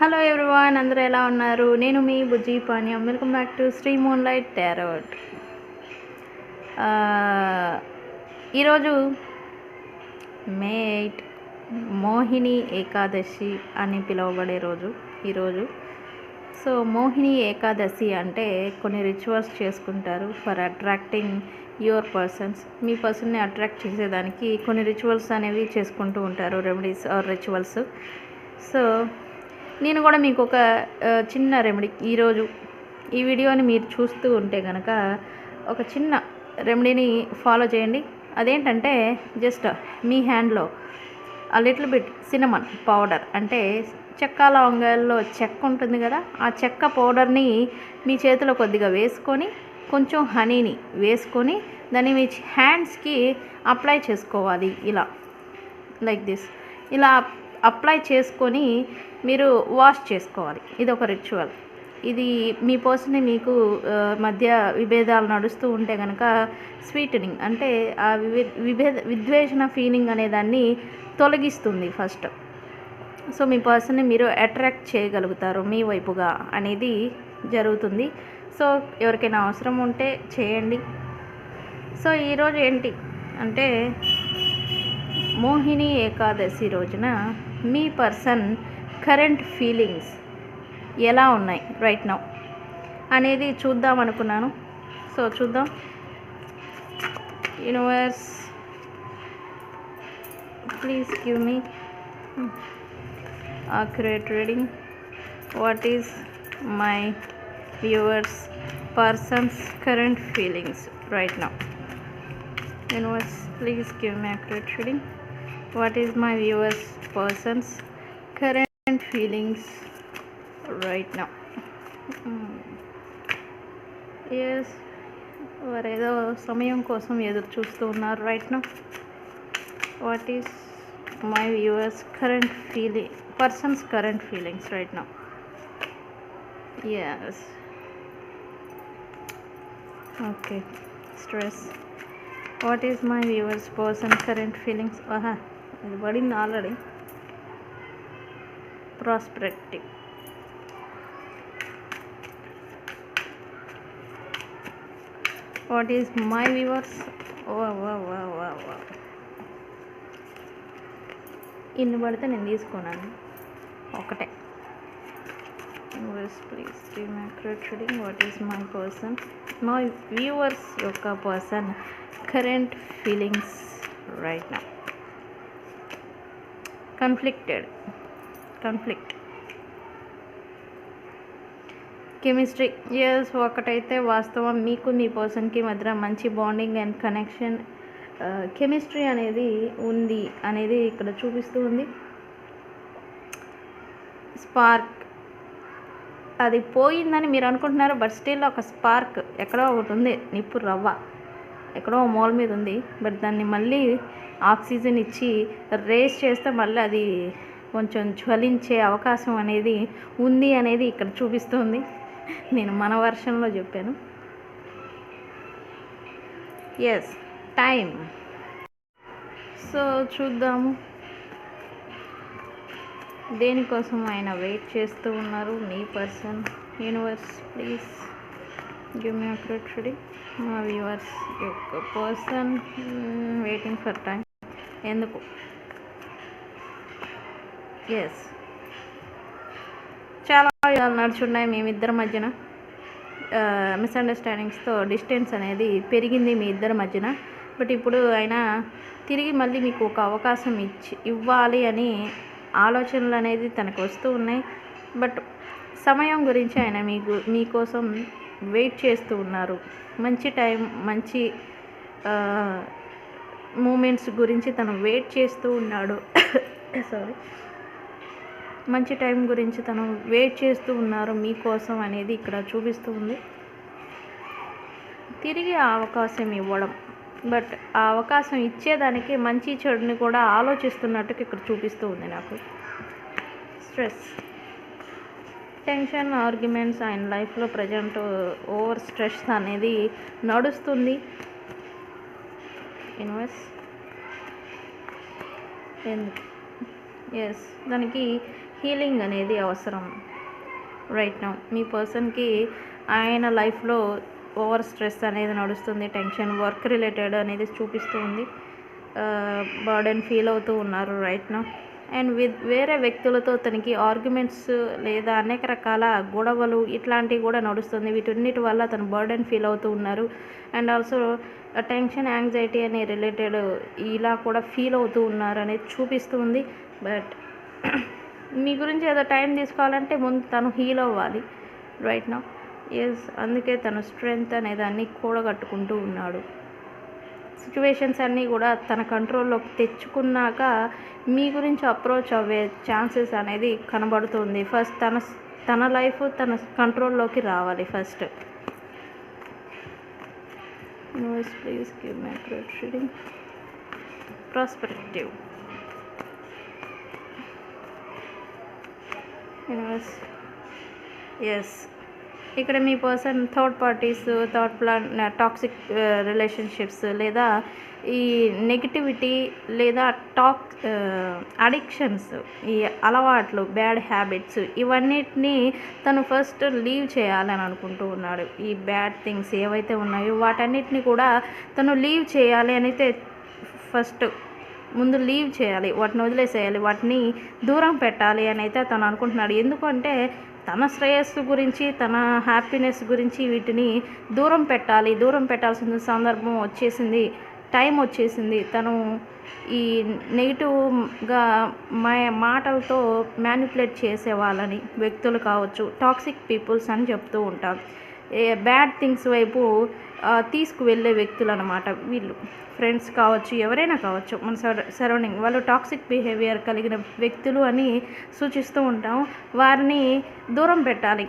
Hello everyone అందరూ ఎలా ఉన్నారు? నేను మీ బుజ్జి పానీయం welcome back to Shri moonlight tarot ఈరోజు మే ఎయిట్ మోహిని ఏకాదశి అని పిలువబడే రోజు ఈరోజు. సో మోహిని ఏకాదశి అంటే కొన్ని రిచువల్స్ చేసుకుంటారు ఫర్ అట్రాక్టింగ్ యువర్ పర్సన్స్ మీ పర్సన్ని అట్రాక్ట్ చేసేదానికి కొన్ని రిచువల్స్ అనేవి చేసుకుంటూ ఉంటారు రెమెడీస్ ఆర్ రిచువల్స్ సో నేను కూడా మీకు ఒక చిన్న రెమెడీ ఈరోజు ఈ వీడియోని మీరు చూస్తూ ఉంటే కనుక ఒక చిన్న రెమెడీని ఫాలో చేయండి. అదేంటంటే జస్ట్ మీ హ్యాండ్లో ఆ లిటిల్ బిట్ సినమన్ పౌడర్ అంటే చెక్క లవంగాల్లో చెక్క ఉంటుంది కదా ఆ చెక్క పౌడర్ని మీ చేతిలో కొద్దిగా వేసుకొని కొంచెం హనీని వేసుకొని దాన్ని మీ హ్యాండ్స్కి అప్లై చేసుకోవాలి. ఇలా లైక్ దిస్ ఇలా అప్లై చేసుకొని మీరు వాష్ చేసుకోవాలి. ఇది ఒక రిచువల్. ఇది మీ పర్సన్ మీకు మధ్య విభేదాలు నడుస్తూ ఉంటే కనుక స్వీటనింగ్ అంటే ఆ విభేద విద్వేషణ ఫీలింగ్ అనే దాన్ని తొలగిస్తుంది ఫస్ట్. సో మీ పర్సన్ని మీరు అట్రాక్ట్ చేయగలుగుతారు మీ వైపుగా అనేది జరుగుతుంది. సో ఎవరికైనా అవసరం ఉంటే చేయండి. సో ఈరోజు ఏంటి? అంటే మోహిని ఏకాదశి రోజున మీ పర్సన్ కరెంట్ ఫీలింగ్స్ ఎలా ఉన్నాయి రైట్ నౌ అనేది చూద్దాం అనుకున్నాను. సో చూద్దాం. Universe please give me accurate reading what is my viewers persons current feelings right now universe please give me accurate reading what is my viewers person's current feelings right now? Yes వారేదో సమయం కోసం ఎదురు చూస్తూ ఉన్నారు right no what is my viewers current feeling persons current feelings right now yes okay stress what is my viewers person current feelings ఆహా ఇది పడింది already. Prospective what is my viewers వా వా వా ఇన్ని పడితే నేను తీసుకున్నాను. ఒకటే. Viewers please give my reading what is my person my viewers యొక్క పర్సన్ కరెంట్ ఫీలింగ్స్ రైట్ నా కన్ఫ్లిక్టెడ్ కన్ఫ్లిక్ట్ కెమిస్ట్రీ ఎస్ ఒకటైతే వాస్తవం. మీకు మీ పర్సన్కి మధ్య మంచి బాండింగ్ అండ్ కనెక్షన్ కెమిస్ట్రీ అనేది ఉంది అనేది ఇక్కడ చూపిస్తూ ఉంది. స్పార్క్ అది పోయిందని మీరు అనుకుంటున్నారు బట్ స్టిల్ ఒక స్పార్క్ ఎక్కడో ఒకటి ఉంది. నిప్పు రవ్వ. ఎక్కడో మూల మీద ఉంది. బట్ దాన్ని మళ్ళీ ఆక్సిజన్ ఇచ్చి రేస్ చేస్తే మళ్ళీ అది కొంచెం జ్వలించే అవకాశం అనేది ఉంది అనేది ఇక్కడ చూపిస్తుంది. నేను మన వర్షంలో చెప్పాను. ఎస్ టైం సో చూద్దాము. దేనికోసం ఆయన వెయిట్ చేస్తూ ఉన్నారు మీ person universe please give me accurate reading మా వ్యూవర్స్ యొక్క పర్సన్ వెయిటింగ్ ఫర్ టైం ఎందుకు? ఎస్ చాలా నడుచున్నాయి మేమిద్దరి మధ్యన. మిస్అండర్స్టాండింగ్స్తో డిస్టెన్స్ అనేది పెరిగింది మీ ఇద్దరి మధ్యన. బట్ ఇప్పుడు ఆయన తిరిగి మళ్ళీ మీకు ఒక అవకాశం ఇచ్చి ఇవ్వాలి అని ఆలోచనలు అనేది తనకు వస్తూ ఉన్నాయి. బట్ సమయం గురించి ఆయన మీకు మీకోసం వెయిట్ చేస్తూ ఉన్నారు. మంచి టైం మంచి మూమెంట్స్ గురించి తను వెయిట్ చేస్తూ ఉన్నాడు. సారీ మంచి టైం గురించి తను వెయిట్ చేస్తూ ఉన్నారు మీకోసం అనేది ఇక్కడ చూపిస్తూ ఉంది. తిరిగి అవకాశం ఇవ్వడం. బట్ ఆ అవకాశం ఇచ్చేదానికి మంచి చెడుని కూడా ఆలోచిస్తున్నట్టుగా ఇక్కడ చూపిస్తూ ఉంది నాకు. స్ట్రెస్ టెన్షన్ ఆర్గ్యుమెంట్స్ ఆయన లైఫ్లో ప్రజెంట్ ఓవర్ స్ట్రెస్ అనేది నడుస్తుంది. ఇన్వెస్. ఎందుకు? ఎస్ దానికి హీలింగ్ అనేది అవసరం రైట్ నౌ మీ పర్సన్కి ఆయన లైఫ్లో ఓవర్ స్ట్రెస్ అనేది నడుస్తుంది టెన్షన్ వర్క్ రిలేటెడ్ అనేది చూపిస్తూ ఉంది. బర్డెన్ ఫీల్ అవుతూ ఉన్నారు రైట్ నౌ అండ్ విత్ వేరే వ్యక్తులతో తనకి ఆర్గ్యుమెంట్స్ లేదా అనేక రకాల గొడవలు ఇట్లాంటివి కూడా నడుస్తుంది. వీటన్నిటి వల్ల తను బర్డెన్ ఫీల్ అవుతూ ఉన్నారు. అండ్ ఆల్సో టెన్షన్ యాంగ్జైటీ అనే రిలేటెడ్ ఇలా కూడా ఫీల్ అవుతూ ఉన్నారు అనేది చూపిస్తుంది బట్ మీ గురించి ఏదో టైం తీసుకోవాలంటే ముందు తను హీల్ అవ్వాలి రైట్ నా. ఎస్ అందుకే తను స్ట్రెంగ్త్ అనే దాన్ని కూడగట్టుకుంటూ ఉన్నాడు. సిచ్యువేషన్స్ అన్నీ కూడా తన కంట్రోల్లోకి తెచ్చుకున్నాక మీ గురించి అప్రోచ్ అవ్వే ఛాన్సెస్ అనేది కనబడుతుంది. ఫస్ట్ తన తన లైఫ్ తన కంట్రోల్లోకి రావాలి first knows please give my prospective universe yes ఇక్కడ మీ person third parties third plan toxic relationships లేదా ఈ నెగిటివిటీ లేదా టాక్ అడిక్షన్స్ ఈ అలవాట్లు బ్యాడ్ హ్యాబిట్స్ ఇవన్నిటిని తను ఫస్ట్ లీవ్ చేయాలని అనుకుంటూ ఉన్నాడు. ఈ బ్యాడ్ థింగ్స్ ఏవైతే ఉన్నాయో వాటన్నిటిని కూడా తను లీవ్ చేయాలి అని అయితే ఫస్ట్ ముందు లీవ్ చేయాలి. వాటిని వదిలేసేయాలి. వాటిని దూరం పెట్టాలి అని అయితే తను అనుకుంటున్నాడు. ఎందుకంటే తన శ్రేయస్సు గురించి తన హ్యాపీనెస్ గురించి వీటిని దూరం పెట్టాలి. దూరం పెట్టాల్సిన సందర్భం వచ్చేసింది. టైం వచ్చేసింది. తను ఈ నెగిటివ్గా మా మాటలతో మ్యానిపులేట్ చేసే వాళ్ళని వ్యక్తులు కావచ్చు. టాక్సిక్ పీపుల్స్ అని చెప్తూ ఉంటాం బ్యాడ్ థింగ్స్ వైపు తీసుకువెళ్ళే వ్యక్తులు అనమాట వీళ్ళు. ఫ్రెండ్స్ కావచ్చు ఎవరైనా కావచ్చు మన సరౌండింగ్ వాళ్ళు టాక్సిక్ బిహేవియర్ కలిగిన వ్యక్తులు అని సూచిస్తూ ఉంటాం. వారిని దూరం పెట్టాలి.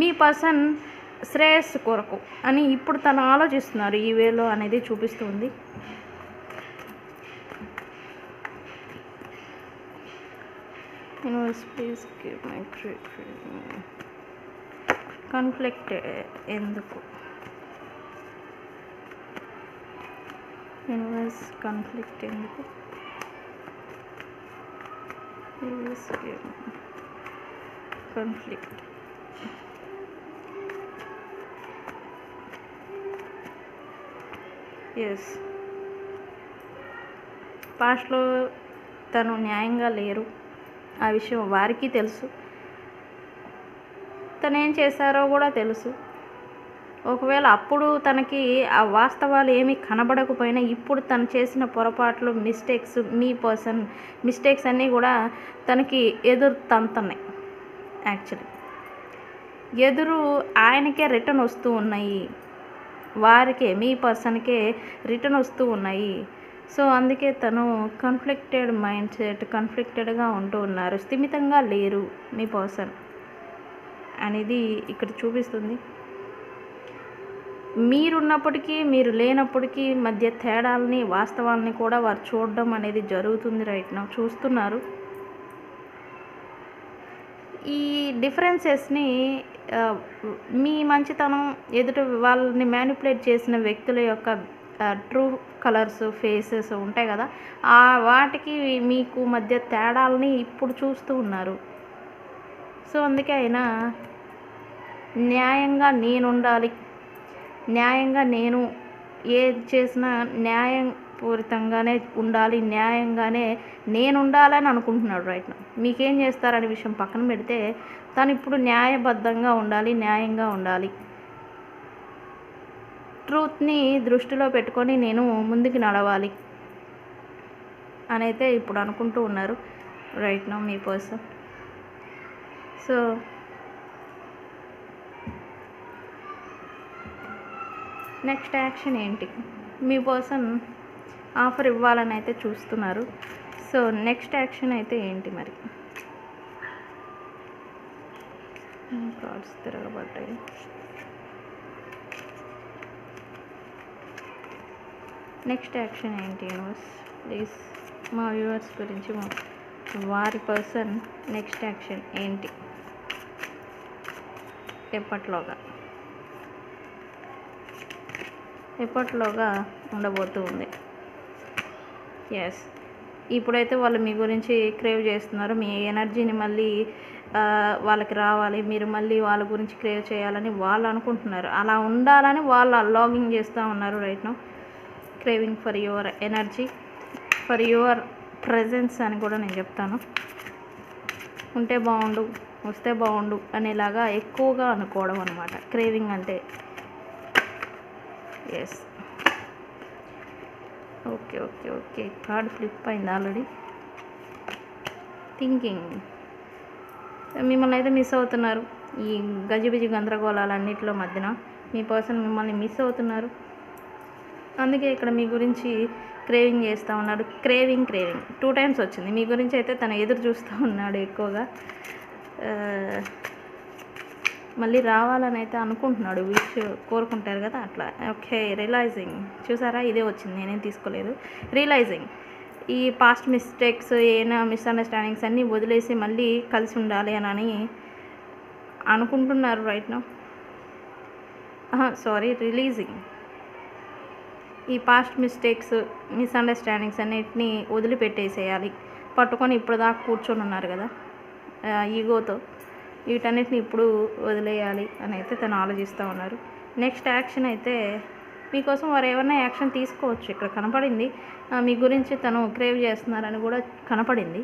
మీ పర్సన్ శ్రేయస్సు కొరకు అని ఇప్పుడు తను ఆలోచిస్తున్నారు. ఈ వేలో అనేది చూపిస్తుంది universe please give my conflict ఎందుకు? యూనివర్స్ కాన్ఫ్లిక్ట్ ఎందుకు? యూనివర్స్ కాన్ఫ్లిక్ట్ ఎస్ పాస్ట్లో తను న్యాయంగా లేరు. ఆ విషయం వారికి తెలుసు. తను ఏం చేశారో కూడా తెలుసు. ఒకవేళ అప్పుడు తనకి ఆ వాస్తవాలు ఏమీ కనబడకపోయినా ఇప్పుడు తను చేసిన పొరపాట్లు మిస్టేక్స్ మీ పర్సన్ మిస్టేక్స్ అన్నీ కూడా తనకి ఎదురు తంతున్నాయి యాక్చువల్లీ ఎదురు ఆయనకే రిటర్న్ వస్తూ ఉన్నాయి. వారికే మీ పర్సన్కే రిటర్న్ వస్తూ ఉన్నాయి. సో అందుకే తను కన్ఫ్లిక్టెడ్ మైండ్ సెట్ కన్ఫ్లిక్టెడ్గా ఉంటూ ఉన్నారు. స్థిమితంగా లేరు మీ పర్సన్ అనేది ఇక్కడ చూపిస్తుంది. మీరున్నప్పటికీ మీరు లేనప్పటికీ మధ్య తేడాలని వాస్తవాలని కూడా వారు చూడడం అనేది జరుగుతుంది రైట్ నా. చూస్తున్నారు. ఈ డిఫరెన్సెస్ని మీ మంచితనం ఎదుట వాళ్ళని మ్యానిపులేట్ చేసిన వ్యక్తుల యొక్క ట్రూ కలర్స్ ఫేసెస్ ఉంటాయి కదా ఆ వాటికి మీకు మధ్య తేడాలని ఇప్పుడు చూస్తూ ఉన్నారు. సో అందుకే ఆయన న్యాయంగా నేను ఉండాలి న్యాయంగా నేను ఏది చేసినా న్యాయం పూరితంగానే ఉండాలి. న్యాయంగానే నేను ఉండాలని అనుకుంటున్నాడు రైట్ మీకేం చేస్తారనే విషయం పక్కన పెడితే తను ఇప్పుడు న్యాయబద్ధంగా ఉండాలి న్యాయంగా ఉండాలి. ట్రూత్ని దృష్టిలో పెట్టుకొని నేను ముందుకు నడవాలి అని అయితే ఇప్పుడు అనుకుంటూ ఉన్నారు రైట్ నో మీ పర్సన్ సో నెక్స్ట్ యాక్షన్ ఏంటి? మీ పర్సన్ ఆఫర్ ఇవ్వాలని అయితే చూస్తున్నారు. సో నెక్స్ట్ యాక్షన్ అయితే ఏంటి మరి? కార్డ్స్ తిరగబడ్డాయి. నెక్స్ట్ యాక్షన్ ఏంటి యూనివర్స్? ప్లీజ్ మా వ్యూవర్స్ గురించి వారి పర్సన్ నెక్స్ట్ యాక్షన్ ఏంటి? ఎప్పట్లోగా? ఎప్పట్లోగా ఉండబోతూ ఉంది. ఎస్ ఇప్పుడైతే వాళ్ళు మీ గురించి క్రేవ్ చేస్తున్నారు. మీ ఎనర్జీని మళ్ళీ వాళ్ళకి రావాలి. మీరు మళ్ళీ వాళ్ళ గురించి క్రేవ్ చేయాలని వాళ్ళు అనుకుంటున్నారు. అలా ఉండాలని వాళ్ళు లాగింగ్ చేస్తూ ఉన్నారు right no craving for your energy for your presence అని కూడా నేను చెప్తాను. ఉంటే బాగుండు వస్తే బాగుండు అనేలాగా ఎక్కువగా అనుకోవడం అనమాట క్రేవింగ్ అంటే yes okay okay okay card flip అయింది ఆల్రెడీ థింకింగ్ మిమ్మల్ని అయితే మిస్ అవుతున్నారు. ఈ గజిబిజి గందరగోళాలన్నిటిలో మధ్యన మీ పర్సన్ మిమ్మల్ని మిస్ అవుతున్నారు. అందుకే ఇక్కడ మీ గురించి క్రేవింగ్ చేస్తూ ఉన్నాడు. క్రేవింగ్ క్రేవింగ్ టూ టైమ్స్ వచ్చింది. మీ గురించి అయితే తను ఎదురు చూస్తూ ఉన్నాడు ఎక్కువగా. Uh, మళ్ళీ రావాలని అయితే అనుకుంటున్నాడు. విష్ కోరుకుంటారు కదా అట్లా. Okay realising. చూసారా? ఇదే వచ్చింది. నేనేం తీసుకోలేదు. రియలైజింగ్. ఈ పాస్ట్ మిస్టేక్స్ ఏమైనా మిస్అండర్స్టాండింగ్స్ అన్నీ వదిలేసి మళ్ళీ కలిసి ఉండాలి అని అనుకుంటున్నారు రైట్ నో సారీ రిలీజింగ్. ఈ పాస్ట్ మిస్టేక్స్ మిస్అండర్స్టాండింగ్స్ అన్నిటిని వదిలిపెట్టేసేయాలి. పట్టుకొని ఇప్పుడు దాకా కూర్చొని ఉన్నారు కదా ఈగోతో. వీటన్నిటిని ఇప్పుడు వదిలేయాలి అని అయితే తను ఆలోచిస్తూ ఉన్నారు. నెక్స్ట్ యాక్షన్ అయితే మీకోసం వారు ఏమైనా యాక్షన్ తీసుకోవచ్చు. ఇక్కడ కనపడింది. మీ గురించి తను క్రేవ్ చేస్తున్నారని కూడా కనపడింది.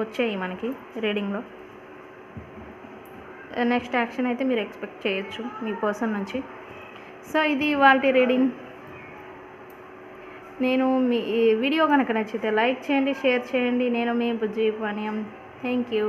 వచ్చాయి మనకి రీడింగ్లో. నెక్స్ట్ యాక్షన్ అయితే మీరు ఎక్స్పెక్ట్ చేయొచ్చు మీ పర్సన్ నుంచి. సో ఇది వాళ్ళ రీడింగ్. నేను మీ వీడియో కనుక నచ్చితే లైక్ చేయండి షేర్ చేయండి. నేను మీ బుజ్జి పానీయం థ్యాంక్ యూ.